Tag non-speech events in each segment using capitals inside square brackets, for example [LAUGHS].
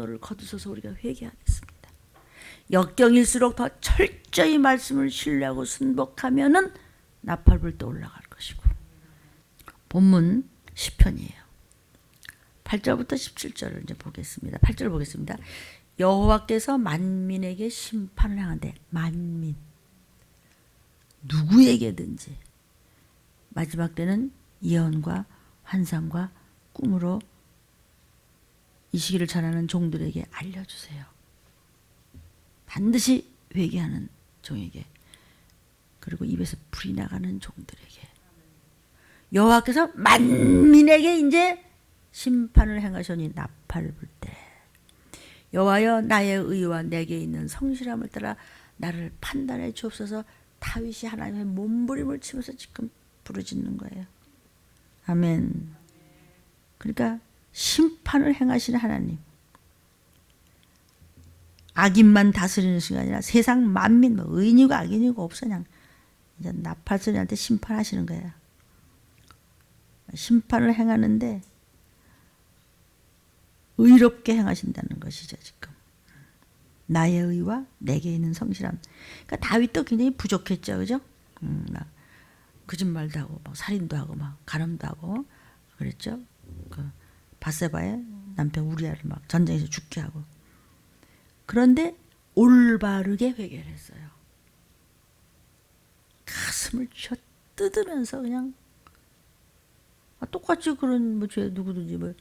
분노를 거두소서 우리가 회개하겠습니다. 역경일수록 더 철저히 말씀을 신뢰하고 순복하면은 나팔불도 올라갈 것이고 본문 10편이에요. 8절부터 17절을 이제 보겠습니다. 8절 보겠습니다. 여호와께서 만민에게 심판을 향한대. 만민. 누구에게든지 마지막 때는 예언과 환상과 꿈으로 이 시기를 전하는 종들에게 알려주세요. 반드시 회개하는 종에게 그리고 입에서 불이 나가는 종들에게 여호와께서 만민에게 이제 심판을 행하시니 나팔을 불 때 여호와여 나의 의와 내게 있는 성실함을 따라 나를 판단해 주옵소서 다윗이 하나님의 몸부림을 치면서 지금 부르짖는 거예요. 아멘. 그러니까 심판을 행하시는 하나님. 악인만 다스리는 시간이 아니라 세상 만민, 뭐 의인이고 악인이고 없어 그냥 이제 나팔소리한테 심판하시는 거예요. 심판을 행하는데 의롭게 행하신다는 것이죠 지금. 나의 의와 내게 있는 성실함. 그러니까 다윗도 굉장히 부족했죠, 그죠? 음, 막 거짓말도 하고, 막 살인도 하고, 막 가늠도 하고, 그랬죠. 그 바세바의 남편 우리아를 막 전쟁에서 죽게 하고. 그런데 올바르게 회개를 했어요. 가슴을 쥐어 뜯으면서 그냥 아, 똑같이 그런 뭐죄 누구든지 뭐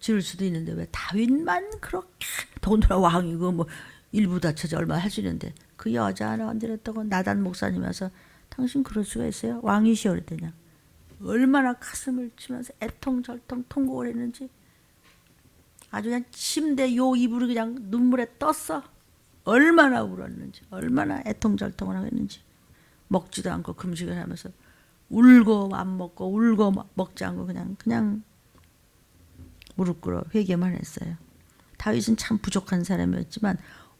지을 수도 있는데 왜 다윗만 그렇게 더군다나 왕이고 뭐 일부 다쳐서 얼마 할 수 있는데 그 여자 하나 건드렸다고 나단 목사님 와서 당신 그럴 수가 있어요? 왕이시여 그랬더니 얼마나 가슴을 치면서 애통절통 통곡을 했는지 아주 그냥 침대 요 이불이 그냥 눈물에 떴어. 얼마나 울었는지, 얼마나 애통절통을 하겠는지. 먹지도 않고 금식을 하면서 울고 안 먹고 울고 먹지 않고 그냥 그냥 무릎 꿇어 회개만 했어요. 다윗은 참 부족한 사람이었지만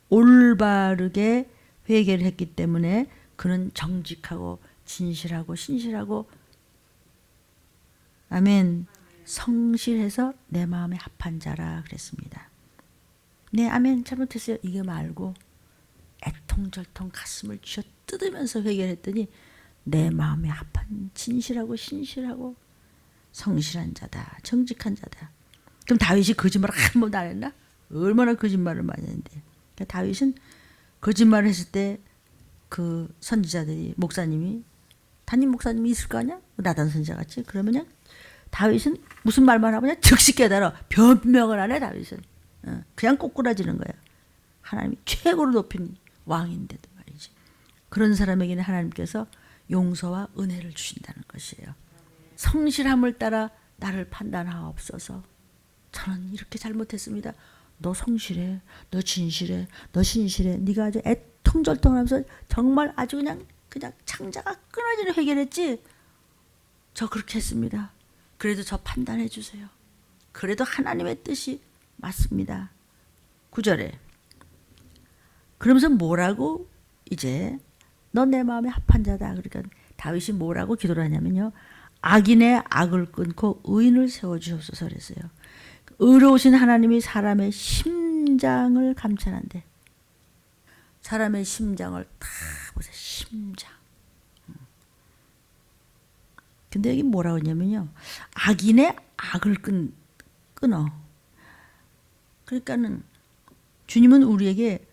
올바르게 회개를 했기 때문에 그는 정직하고 진실하고 신실하고 아멘. 성실해서 내 마음에 합한 자라 그랬습니다. 네, 아멘. 잘못했어요. 이게 말고 애통절통 가슴을 쥐어 뜯으면서 회개했더니 내 마음에 합한 진실하고 신실하고 성실한 자다. 정직한 자다. 그럼 다윗이 거짓말을 한 번도 안 했나? 얼마나 거짓말을 많이 했는데. 그러니까 다윗은 거짓말을 했을 때 그 선지자들이 목사님이 담임 목사님이 있을 거 아니야? 나단 선지자 같이 그러면 다윗은 무슨 말만 하면 즉시 깨달아 변명을 안 해 다윗은 어, 그냥 꼬꾸라지는 거야. 하나님이 최고로 높인 왕인데도 말이지. 그런 사람에게는 하나님께서 용서와 은혜를 주신다는 것이에요. 성실함을 따라 나를 판단하옵소서. 저는 이렇게 잘못했습니다. 너 성실해, 너 진실해, 너 신실해. 네가 아주 애통절통하면서 정말 아주 그냥 그냥 창자가 끊어지는 회개했지. 저 그렇게 했습니다. 그래도 저 판단해 주세요. 그래도 하나님의 뜻이 맞습니다. 9절에 그러면서 뭐라고 이제 너내 마음에 합한 자다. 그러니까 다윗이 뭐라고 기도를 하냐면요. 악인의 악을 끊고 의인을 세워 주옵소서 그랬어요. 의로우신 하나님이 사람의 심장을 감찰한대. 사람의 심장을 다 보세요. 심장. 근데 여기 뭐라고 했냐면요. 악인의 악을 끈, 끊어. 그러니까는 주님은 우리에게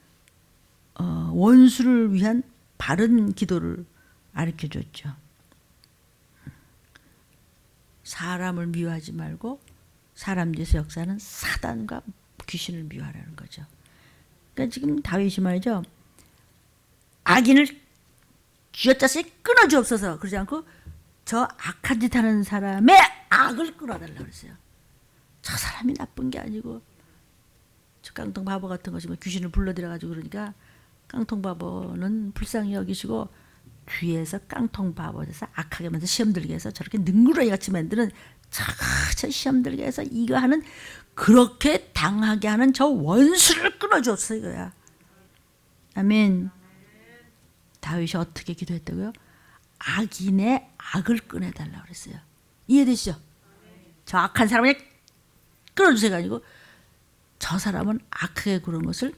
어, 원수를 위한 바른 기도를 가르쳐 줬죠. 사람을 미워하지 말고 사람 뒤에서 역사는 사단과 귀신을 미워하라는 거죠. 그러니까 지금 다윗이 말이죠. 악인을 쥐어짜서 끊어주옵소서 그러지 않고 저 악한 짓 하는 사람의 악을 끌어달라고 그랬어요. 저 사람이 나쁜 게 아니고 저 깡통 바보 같은 것이 뭐 귀신을 불러들여 가지고 그러니까 깡통 바보는 불쌍히 여기시고 귀에서 깡통 바보 돼서 악하게 만서 시험 들게 해서 저렇게 능구렁이 같이 만드는 저 시험 들게 해서 이거 하는 그렇게 당하게 하는 저 원수를 끊어줬어 이거야. 아멘. 다윗이 어떻게 기도했다고요? 악인의 악을 꺼내달라 그랬어요. 이해되시죠? 저 악한 사람을 끊어주세요가 아니고 저 사람은 악하게 구는 것을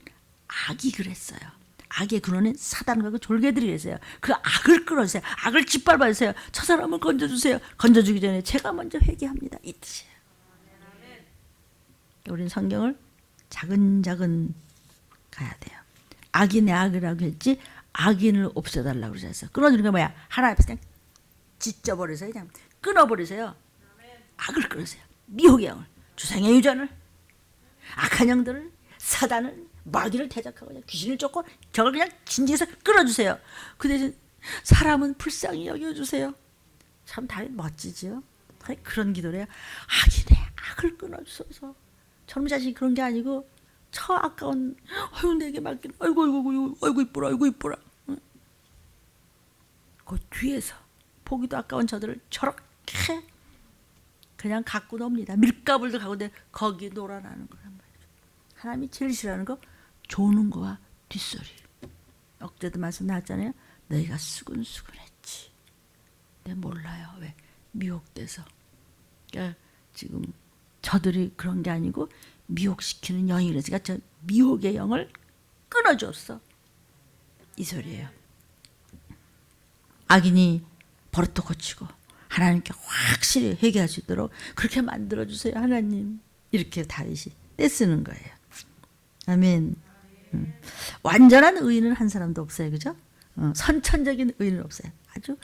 악이 그랬어요. 악의 근원은 사단과 그 졸개들이 그랬어요. 그 악을 끌어주세요. 악을 짓밟아주세요. 저 사람을 건져주세요. 건져주기 전에 제가 먼저 회개합니다. 이 뜻이에요. 우리는 성경을 작은 작은 가야 돼요. 악인의 악이라고 했지 악인을 없애달라고 그러셨어. 끊어주는 게 뭐야? 하나 앞에서 그냥 찢어버리세요. 그냥 끊어버리세요. 악을 끊으세요. 미혹의 영을, 주생의 유전을, 악한 영들을, 사단을, 마귀를 대적하고 그냥 귀신을 쫓고 저걸 그냥 진지해서 끊어주세요. 그 대신 사람은 불쌍히 여겨주세요. 참 다윗 멋지지요. 그런 기도를 해요. 악인의 악을 끊어주소서. 저놈 자식이 그런 게 아니고 저 아까운 아유 내게 맡긴 아이고 아이고 아이고 이쁘라 아이고 이쁘라 응? 그 뒤에서 보기도 아까운 저들을 저렇게 그냥 갖고 놉니다. 밀가불도 내 거기 놀아나는 거란 말이죠 하나님이 제일 싫어하는 거 조는 거와 뒷소리. 억제도 말씀 나왔잖아요. 너희가 수근수근했지. 내 몰라요. 왜? 미혹돼서. 그러니까 지금 저들이 그런 게 아니고 미혹시키는 영이 그래서 저 미혹의 영을 끊어줬어. 이 소리예요. 악인이 버릇도 고치고 하나님께 확실히 회개할 수 있도록 그렇게 만들어 주세요 하나님 이렇게 다윗이 떼쓰는 거예요. 아멘. 음. 완전한 의인은 한 사람도 없어요, 그죠? 어, 선천적인 의인은 없어요. 아주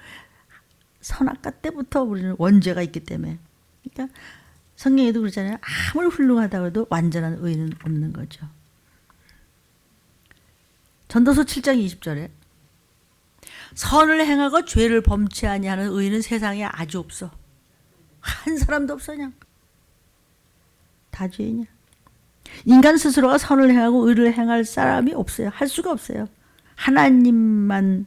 선악과 때부터 우리는 원죄가 있기 때문에. 그러니까 성경에도 그러잖아요. 아무리 훌륭하다고 해도 완전한 의인은 없는 거죠. 전도서 7장 20절에 선을 행하고 죄를 범치 아니하는 의인은 세상에 아주 없어. 한 사람도 없어 그냥. 다 죄인이야. 인간 스스로가 선을 행하고 의를 행할 사람이 없어요. 할 수가 없어요. 하나님만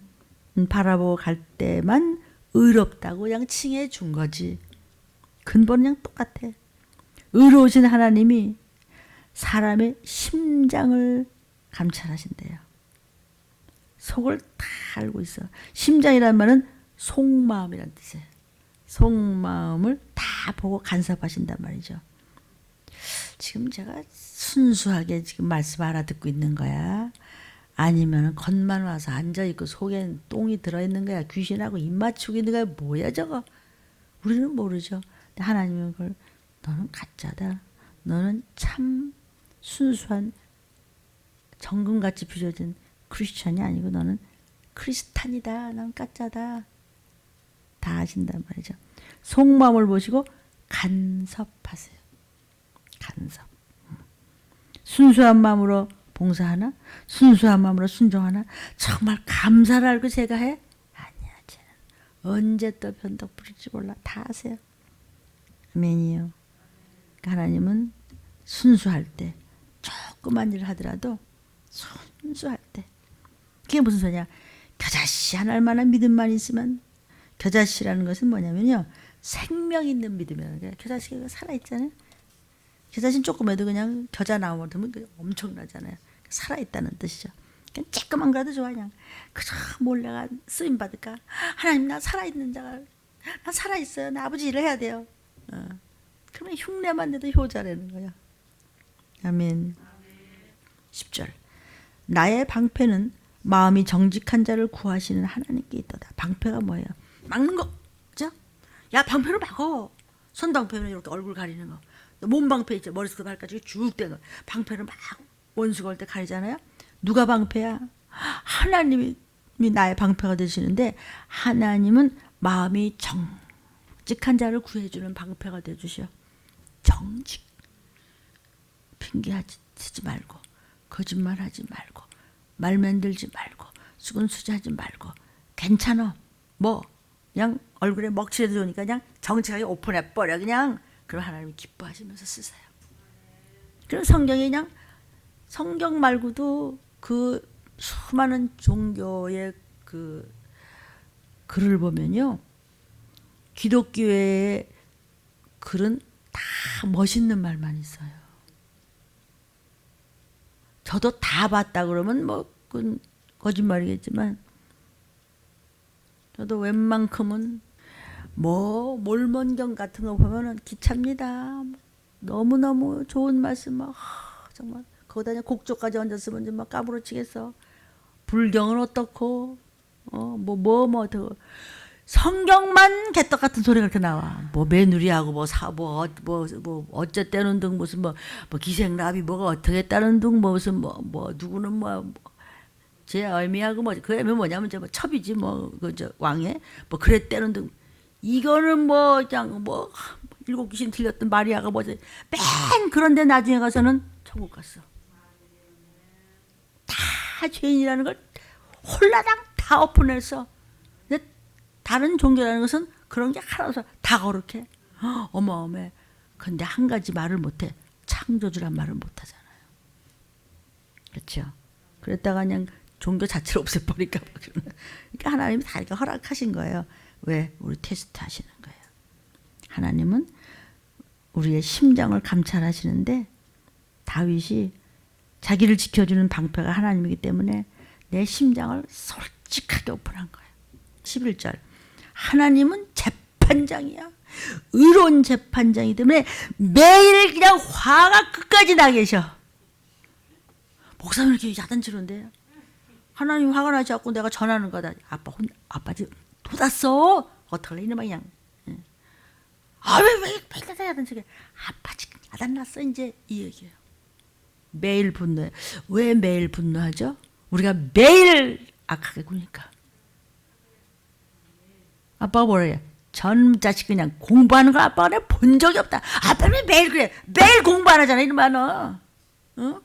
바라보고 갈 때만 의롭다고 그냥 칭해 준 거지. 근본은 그냥 똑같아. 의로우신 하나님이 사람의 심장을 감찰하신대요. 속을 다 알고 있어. 심장이란 말은 속마음이란 뜻이에요. 속마음을 다 보고 간섭하신단 말이죠. 지금 제가 순수하게 지금 말씀 알아듣고 있는 거야. 아니면 겉만 와서 앉아 있고 속엔 똥이 들어 있는 거야. 귀신하고 입 맞추고 있는 거야. 뭐야 저거? 우리는 모르죠. 하나님은 그걸 너는 가짜다. 너는 참 순수한 정금같이 빚어진 크리스천이 아니고 너는 크리스탄이다. 넌 가짜다. 다 아신단 말이죠. 속마음을 보시고 간섭하세요. 간섭. 순수한 마음으로 봉사하나? 순수한 마음으로 순종하나? 정말 감사를 알고 제가 해? 아니야, 쟤는 언제 또 변덕 부릴지 몰라. 다 아세요. 아멘이요. 그러니까 하나님은 순수할 때 조그만 일을 하더라도 순수할 때 그게 무슨 소리냐? 겨자씨 하나 만한 믿음만 있으면 겨자씨라는 것은 뭐냐면요 생명 있는 믿음이라는 거예요. 겨자씨가 살아 있잖아요. 겨자씨는 조금 해도 그냥 겨자 나오면 엄청나잖아요. 살아 있다는 뜻이죠. 그냥 쬐끄만 거라도 좋아 그냥 그저 몰래가 쓰임 받을까? 하나님 나 살아 있는 자가 나 살아 있어요. 나 아버지 일을 해야 돼요. 어. 그러면 흉내만 내도 효자라는 거야. 아멘. 10절. 나의 방패는 마음이 정직한 자를 구하시는 하나님께 있도다. 방패가 뭐예요? 막는 거. 그죠? 야, 방패로 막어. 손 방패는 이렇게 얼굴 가리는 거. 몸 방패 있죠. 머리부터 발까지 쭉 떼는 거. 방패를 막 원수 걸때 가리잖아요. 누가 방패야? 하나님이 나의 방패가 되시는데 하나님은 마음이 정직한 자를 구해주는 방패가 되주셔. 정직. 핑계하지 말고 거짓말하지 말고 말 만들지 말고 수근수지하지 말고 괜찮아. 뭐 그냥 얼굴에 먹칠해도 좋으니까 그냥 정직하게 오픈해 버려 그냥 그럼 하나님이 기뻐하시면서 쓰세요. 그럼 성경이 그냥 성경 말고도 그 수많은 종교의 그 글을 보면요. 기독교의 글은 다 멋있는 말만 있어요. 저도 다 봤다 그러면 뭐 그건 거짓말이겠지만 저도 웬만큼은 뭐 몰몬경 같은 거 보면은 기찹니다. 너무 너무 좋은 말씀 막 정말 거기다 그냥 곡조까지 얹었으면 좀막 까부러치겠어. 불경은 어떻고 어뭐 뭐뭐 어떻고 성경만 개떡 같은 소리가 그렇게 나와. 뭐 매누리하고 뭐 사뭐 뭐 뭐 어쨌다는 등 무슨 뭐, 뭐 기생라비 뭐가 어떻게 했다는 등 뭐 무슨 뭐 뭐 누구는 뭐 제 얼미하고 뭐그 애면 뭐냐면 저뭐 첩이지 뭐그저 왕의 뭐 그랬다는 등 이거는 뭐 그냥 뭐 일곱 귀신 들렸던 마리아가 뭐지 맨 그런데 나중에 가서는 천국 갔어. 다 죄인이라는 걸 홀라당 다 오픈해서 다른 종교라는 것은 그런 게 하나도 다 거룩해. 어, 어마어마해. 근데 한 가지 말을 못해. 창조주란 말을 못하잖아요. 그렇죠? 그랬다가 그냥 종교 자체를 그러는. 그러니까 하나님이 다 이렇게 허락하신 거예요. 왜? 우리 테스트 하시는 거예요. 하나님은 우리의 심장을 감찰하시는데 다윗이 자기를 지켜주는 방패가 하나님이기 때문에 내 심장을 솔직하게 오픈한 거예요. 11절. 하나님은 재판장이야. 의로운 재판장이기 때문에 매일 그냥 화가 끝까지 나 계셔. 목사님 이렇게 야단치는데 하나님 화가 나지 않고 내가 전하는 거다. 아빠 혼 아빠 지금 돋았어. 어떡할래 이놈아 그냥. 응. 아왜왜 매일 야단치게. 아빠 지금 야단 났어 이제 이 얘기예요. 매일 분노해. 왜 매일 분노하죠? 우리가 매일 악하게 구니까. 아빠가 해? 전 자식 그냥 공부하는 걸 아빠가 내가 본 적이 없다. 아빠는 매일 그래. 매일 공부 안 하잖아, 이놈아, 너. 어?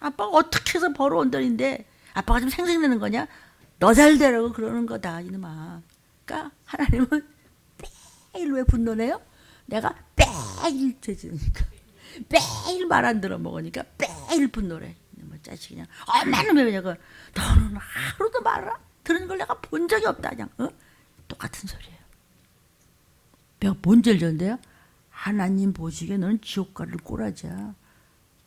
아빠가 어떻게 해서 벌어온 돈인데 아빠가 좀 생색내는 거냐? 너 잘 되라고 그러는 거다, 이놈아. 그러니까 하나님은 매일 왜 분노내요? 내가 매일 죄지니까. 매일 말 안 들어 먹으니까 매일 분노래. 뭐 짜식 그냥 얼마나 매우냐고. 너는 하루도 말을 들은 걸 내가 본 적이 없다 그냥. 어? 똑같은 소리예요. 내가 뭔 죄를 졌는데요? 하나님 보시기에 너는 지옥가를 꼬라지야.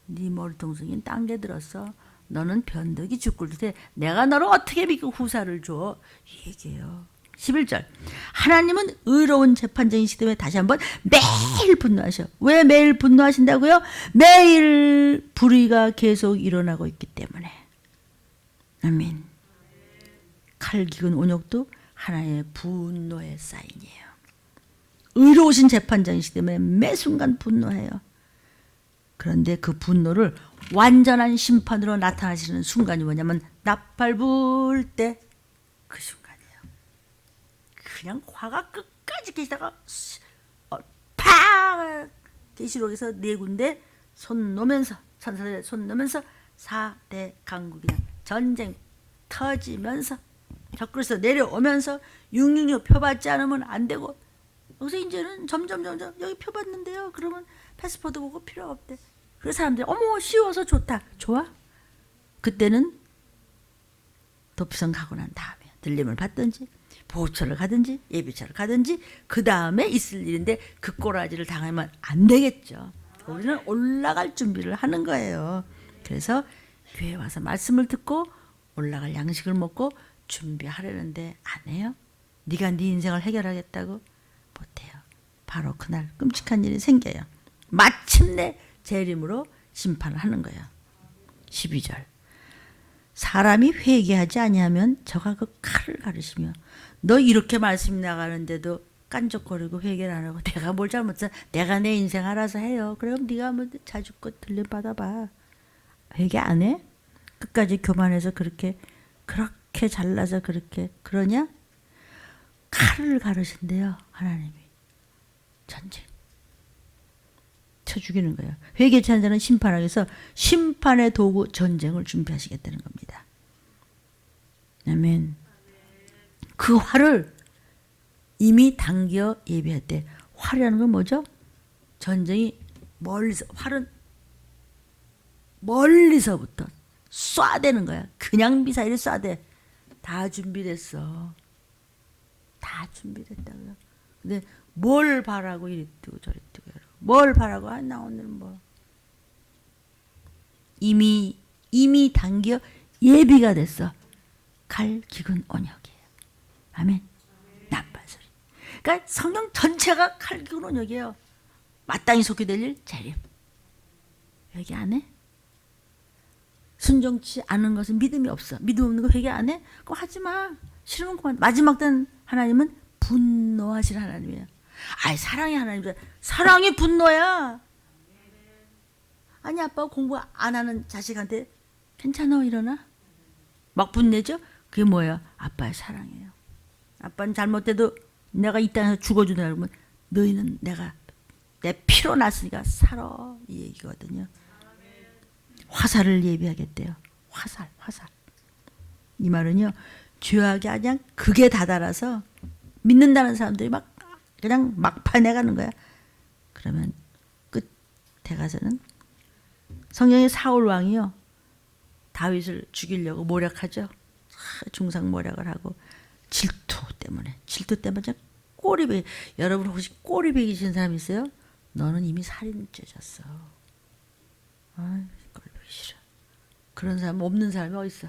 네 머리통성이 땅게 들었어. 너는 변덕이 죽을 듯해. 내가 너를 어떻게 믿고 후사를 줘? 이 얘기예요. 11절. 하나님은 의로운 재판장이시기 때문에 다시 한번 매일 분노하셔. 왜 매일 분노하신다고요? 매일 불의가 계속 일어나고 있기 때문에. 아멘. 칼 기근 온욕도 하나님의 분노의 사인이에요. 의로우신 재판장이시기 때문에 매 순간 분노해요. 그런데 그 분노를 완전한 심판으로 나타나시는 순간이 뭐냐면 나팔 불 때 그 순간이에요. 그냥 화가 끝까지 계시다가 어, 팍 계시록에서 네 군데 손 놓으면서 천사들 손 놓으면서 사대 강국이 전쟁 터지면서 적 그리스도 내려오면서 666 표받지 않으면 안 되고 여기서 이제는 점점 점점 여기 표받는데요. 그러면 패스포드 보고 필요 없대. 그 사람들이 어머 쉬워서 좋다. 좋아? 그때는 도피성 가고 난 다음에 들림을 받든지 보호처를 가든지 예비처를 가든지 그 다음에 있을 일인데 그 꼬라지를 당하면 안 되겠죠. 우리는 올라갈 준비를 하는 거예요. 그래서 교회 와서 말씀을 듣고 올라갈 양식을 먹고 준비하려는데 안 해요? 네가 네 인생을 해결하겠다고 못해요. 바로 그날 끔찍한 일이 생겨요. 마침내 재림으로 심판을 하는 거예요. 12절. 사람이 회개하지 아니하면 저가 그 칼을 가르시며 너 이렇게 말씀 나가는데도 깐족거리고 회개를 안 하고 내가 뭘 잘못했어 내가 내 인생 알아서 해요 그럼 네가 한번 자주껏 들림 받아봐 회개 안 해? 끝까지 교만해서 그렇게 그렇게 잘나서 그렇게 그러냐? 칼을 가르신대요 하나님이 전쟁 쳐 죽이는 거예요. 회개치 않은 자는 심판하기 위해서 심판의 도구 전쟁을 준비하시겠다는 겁니다. 아멘. 그 활을 이미 당겨 예비했대. 활이라는 건 뭐죠? 전쟁이 멀리서 활은 멀리서부터 쏴대는 거야. 그냥 미사일을 쏴대. 다 준비됐어. 다 준비됐다고요. 근데 뭘 바라고 이리 뜨고 저리 여러분. 뭘 바라고 아, 나 오늘 뭐 이미 이미 당겨 예비가 됐어. 칼 기근 언역이에요. 아멘. 나쁜 소리. 그러니까 성경 전체가 칼 기근 언역이에요. 마땅히 속히 될일 재림. 여기 안 해? 순종치 않은 것은 믿음이 없어. 믿음 없는 거 회개 안 해? 그거 하지 마. 싫으면 그만. 마지막 땐 하나님은 분노하실 하나님이에요. 아이 사랑의 하나님. 사랑이 분노야. 아니 아빠 공부 안 하는 자식한테 괜찮아 일어나? 막 분내죠? 그게 뭐야? 아빠의 사랑이에요. 아빠는 잘못돼도 내가 이 땅에서 죽어준다 그러면 너희는 내가 내 피로 났으니까 살아 이 얘기거든요. 화살을 예비하겠대요. 화살, 화살. 이 말은요. 죄악이 그냥 극에 다다라서 믿는다는 사람들이 막 그냥 막판에 가는 거야. 그러면 끝에 가서는 성경의 사울 왕이요. 다윗을 죽이려고 모략하죠. 중상 모략을 하고 질투 때문에 질투 때문에 꼬리배 여러분 혹시 꼬리배 기신 사람 있어요? 너는 이미 살인죄졌어. 아, 꼴보기 싫어. 그런 사람 없는 사람이 어디 있어?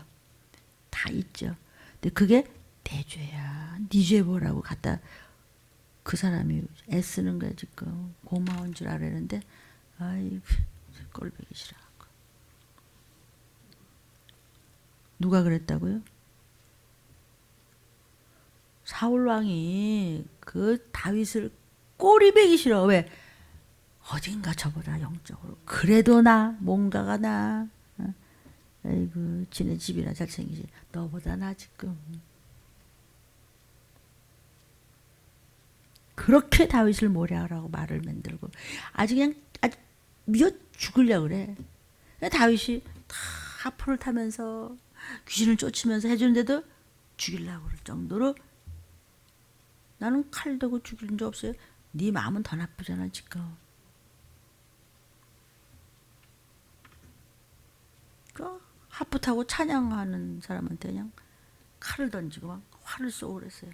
다 있죠. 근데 그게 내 죄야. 네죄 뭐라고 갖다 그 사람이 애쓰는 거야 지금 고마운 줄 알았는데 아이 꼴보기 싫어. 누가 그랬다고요? 사울 왕이 그 다윗을 꼬리배기 싫어. 왜? 어딘가 저보다 영적으로 그래도 나 뭔가가 나. 어? 아이고 지네 집이나 잘생기지. 너보다 나 지금. 그렇게 다윗을 모략하라고 말을 만들고 아주 그냥 아주 미어 죽으려 그래. 다윗이 다 하프를 타면서 귀신을 쫓으면서 해주는데도 죽이려고 그럴 정도로 나는 칼 들고 죽인 적 없어요. 네 마음은 더 나쁘잖아 지금. 그 하프 타고 찬양하는 사람한테 그냥 칼을 던지고 막 화를 쏘고 그랬어요.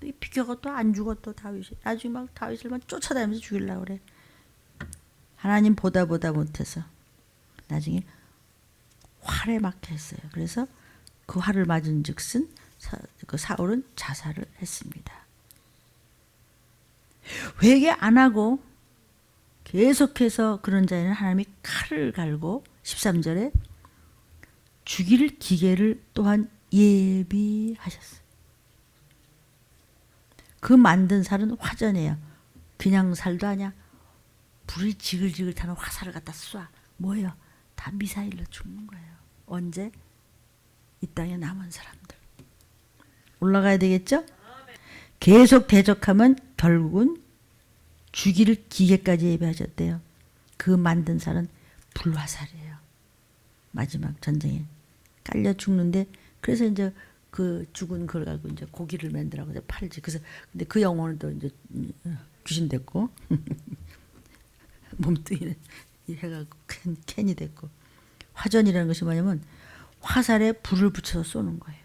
또이 비켜가 또안또 다윗이 나중에 막 다윗을 막 쫓아다니면서 죽이려고 그래. 하나님 보다 보다 못해서 나중에 활에 맞게 했어요. 그래서 그 활을 맞은 즉슨 사, 그 사울은 자살을 했습니다. 회개 안 하고 계속해서 그런 자에는 하나님이 칼을 갈고 13절에 죽일 기계를 또한 예비하셨어요. 그 만든 살은 화전이에요. 그냥 살도 아니야. 불이 지글지글 타는 화살을 갖다 쏴. 뭐예요? 다 미사일로 죽는 거예요. 언제? 이 땅에 남은 사람들. 올라가야 되겠죠? 계속 대적하면 결국은 죽일 기계까지 예배하셨대요. 그 만든 살은 불화살이에요. 마지막 전쟁에 깔려 죽는데 그래서 이제 그 죽은 그걸 가지고 이제 고기를 만들라고 이제 팔지. 그래서 근데 그 영혼은 또 이제 귀신 됐고 [LAUGHS] 몸뚱이는 해갖고 캔, 캔이 됐고 화전이라는 것이 뭐냐면 화살에 불을 붙여서 쏘는 거예요.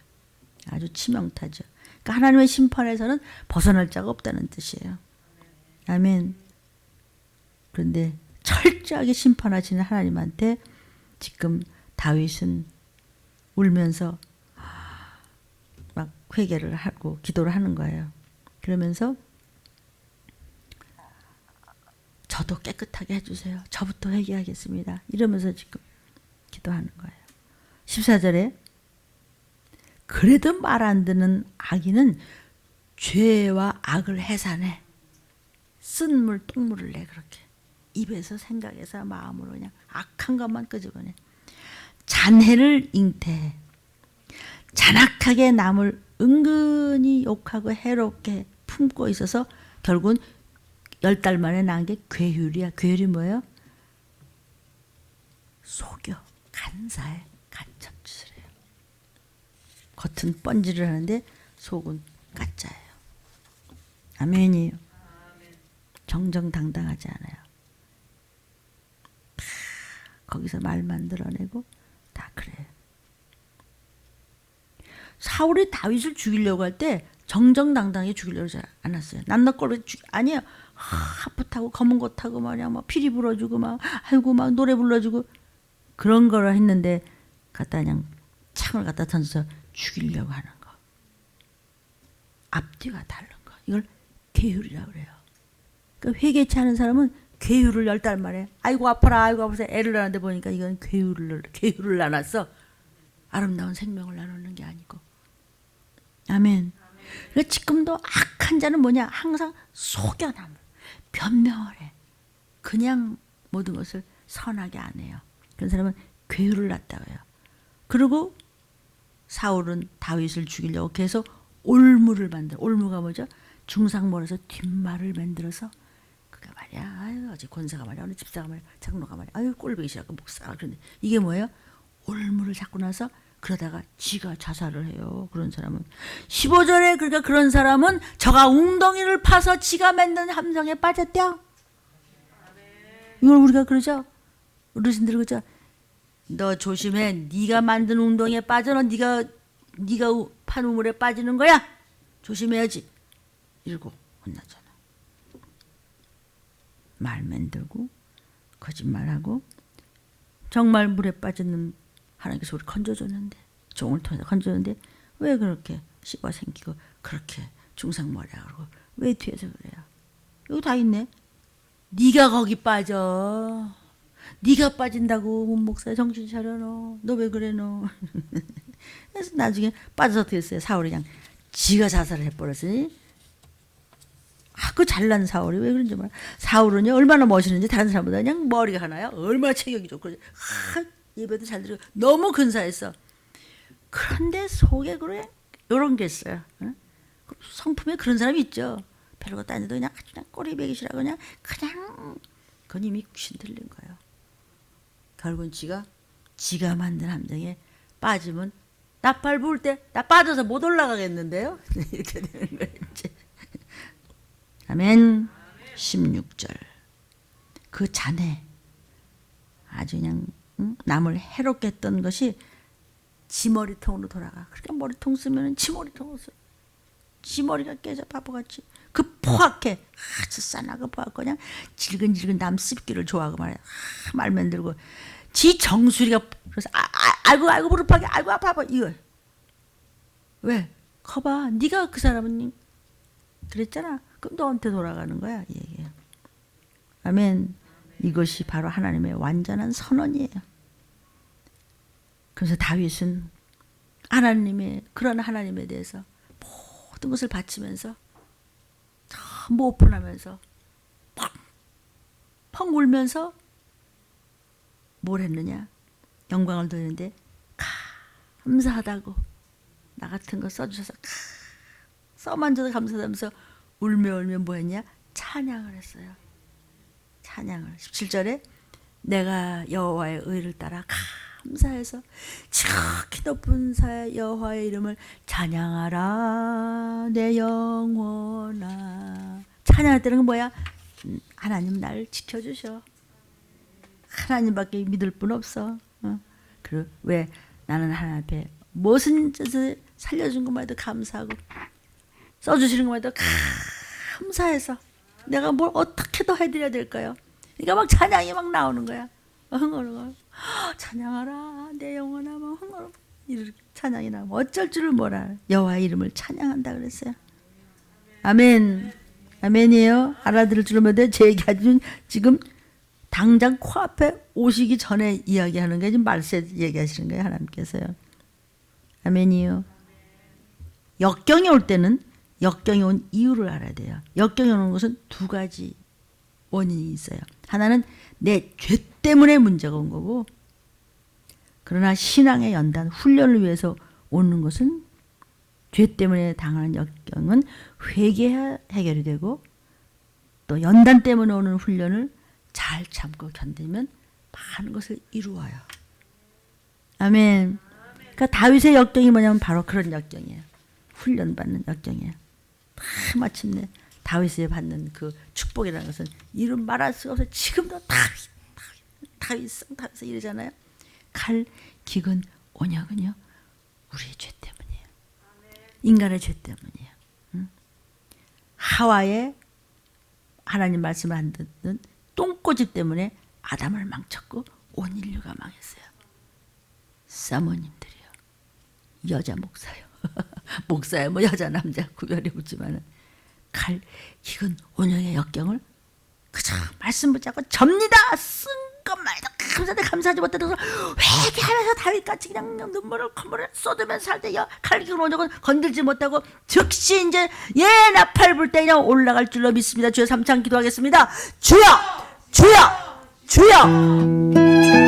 아주 치명타죠. 그러니까 하나님의 심판에서는 벗어날 자가 없다는 뜻이에요. 아멘. 그런데 철저하게 심판하시는 하나님한테 지금 다윗은 울면서 막 회개를 하고 기도를 하는 거예요. 그러면서 저도 깨끗하게 해주세요. 저부터 회개하겠습니다. 이러면서 지금 기도하는 거예요. 14절에 그래도 말 안 듣는 악인은 죄와 악을 해산해 쓴물 똥물을 내 그렇게 입에서 생각해서 마음으로 그냥 악한 것만 끄집어내 잔해를 잉태해 잔악하게 남을 은근히 욕하고 해롭게 품고 있어서 결국은 열 달 만에 낳은 게 괴율이야. 괴율이 뭐예요? 속여, 간사해, 간첩짓을 해요. 겉은 번지를 하는데 속은 가짜예요. 아멘이에요. 정정당당하지 않아요. 다 거기서 말 만들어내고 다 그래요. 사울이 다윗을 죽이려고 할 때 정정당당하게 죽이려고 하지 않았어요. 난너꼴로 아니에요. 하프 타고 검은 거 타고 말이야 막 피리 불어주고 막 아이고 막 노래 불러주고 그런 거를 했는데 갖다 그냥 창을 갖다 던져서 죽이려고 하는 거. 앞뒤가 다른 거. 이걸 계율이라고 그래요. 그러니까 회개치 않은 사람은 괴유를 열 달 만에 아이고 아파라 아이고 아파서 애를 낳았는데 보니까 이건 괴유를 괴유를 낳았어. 아름다운 생명을 나누는 게 아니고. 아멘. 그러니까 지금도 악한 자는 뭐냐? 항상 속여남, 변명을 해. 그냥 모든 것을 선하게 안 해요. 그런 사람은 괴유를 낳다고 요. 그리고 사울은 다윗을 죽이려고 계속 올무를 만들어. 올무가 뭐죠? 중상모에서 뒷말을 만들어서 말이야. 아유 어제 권사가 말이야. 어느 집사가 말이야. 장로가 말이야. 아유 꼴보기 싫어. 목사가 그런데 이게 뭐예요? 올무를 잡고 나서 그러다가 지가 자살을 해요. 그런 사람은 15절에 그러니까 그런 사람은 저가 웅덩이를 파서 지가 만든 함정에 빠졌대요. 이걸 우리가 그러죠. 어르신들 그러죠. 너 조심해. 네가 만든 웅덩이에 빠져너 네가 네가 우- 판 우물에 빠지는 거야. 조심해야지. 이러고 혼나잖아. 말 만들고 거짓말하고 정말 물에 빠지는 하나님께서 우리 건져줬는데 종을 통해서 건져줬는데 왜 그렇게 씨가 생기고 그렇게 중상머리야 그러고 왜 뒤에서 그래요? 여기 다 있네. 네가 거기 빠져. 네가 빠진다고 문 목사 정신 차려 너. 너 왜 그래 너. [LAUGHS] 그래서 나중에 빠져서 됐어요. 사울이 그냥 지가 자살을 해버렸으니 아, 그 잘난 사울이 왜 그런지 몰라. 사울은요, 얼마나 멋있는지 다른 사람보다 그냥 머리가 하나요? 얼마나 체격이 좋고, 아, 예배도 잘 드리고, 너무 근사했어. 그런데 속에 그래, 요런 게 있어요. 응? 그 성품에 그런 사람이 있죠. 별것도 아니도 그냥 그냥 꼬리배기시라고 그냥, 그냥, 그건 이미 귀신 들린 거예요. 결국은 지가, 지가 만든 함정에 빠지면, 나팔 부을 때, 나 빠져서 못 올라가겠는데요? [LAUGHS] 이렇게 되는 거예요. 아멘. 16절. 그 잔해 아주 그냥 응? 남을 해롭게 했던 것이 지 머리통으로 돌아가. 그러니까 머리통 쓰면은 지 머리통으로 써. 지 머리가 깨져 바보같이. 그 포악해. 아주 싸나고 포악하고 그냥 질근질근 남 씹기를 좋아하고 말이야. 아, 말 만 들고. 지 정수리가 그래서 아, 아, 아이고 아이고 무릎하게 아이고 아파 아파 이거. 왜? 커봐. 네가 그 사람은 그랬잖아. 그럼 너한테 돌아가는 거야. 이 얘기예요. 아멘. 이것이 바로 하나님의 완전한 선언이에요. 그래서 다윗은 하나님의 그런 하나님에 대해서 모든 것을 바치면서 전부 오픈하면서 펑, 펑 울면서 뭘 했느냐? 영광을 돌리는데 감사하다고 나 같은 거 써주셔서 써만 줘도 감사하면서 울며 울며 뭐 했냐? 찬양을 했어요. 찬양을 17절에 내가 여호와의 의를 따라 감사해서 지극히 높은 사 여호와의 이름을 찬양하라 내 영혼아 찬양할 때는 뭐야? 음, 하나님 날 지켜주셔 하나님밖에 믿을 분 없어 어? 그리고 왜 나는 하나님 앞에 무슨 짓을 살려준 것만 해도 감사하고 써주시는 해도 감사해서 내가 뭘 어떻게 더 해드려야 될까요? 그러니까 막 찬양이 막 나오는 거야. 흥얼흥얼 찬양하라 내 영혼아 막 흥얼 이렇게 찬양이 나오면 어쩔 줄을 몰라 여호와 이름을 찬양한다 그랬어요. 아멘 아멘이에요. 알아들을 줄을 모르는데 제 얘기하지 지금 당장 코앞에 오시기 전에 이야기하는 게 지금 말세 얘기하시는 거예요 하나님께서요. 아멘이요. 역경이 올 때는 역경이 온 이유를 알아야 돼요. 역경이 오는 것은 두 가지 원인이 있어요. 하나는 내 죄 때문에 문제가 온 거고, 그러나 신앙의 연단, 훈련을 위해서 오는 것은 죄 때문에 당하는 역경은 회개해야 해결이 되고, 또 연단 때문에 오는 훈련을 잘 참고 견디면 많은 것을 이루어요. 아멘. 그러니까 다윗의 역경이 뭐냐면 바로 그런 역경이에요. 훈련받는 역경이에요. 다 마침내 다윗이 받는 그 축복이라는 것은 이름 말할 수가 없어요. 지금도 다윗, 다윗, 다윗 이러잖아요. 칼, 기근, 온역은요 우리의 죄 때문이에요. 인간의 죄 때문이에요. 응? 하와의 하나님 말씀을 안 듣는 똥꼬집 때문에 아담을 망쳤고 온 인류가 망했어요. 사모님들이요. 여자 목사요. [LAUGHS] 목사야 뭐 여자 남자 구별이 없지만은 칼, 기근, 온영의 역경을 그저 말씀 붙잡고 접니다. 쓴 것만 해도 감사대 감사하지 못해서 회개하면서 다윗같이 그냥 눈물을 콧물을 쏟으면서 살 때요 칼기운 원적은 건들지 못하고 즉시 이제 예 나팔 불 때 그냥 올라갈 줄로 믿습니다. 주여 삼창 기도하겠습니다. 주여 주여 주여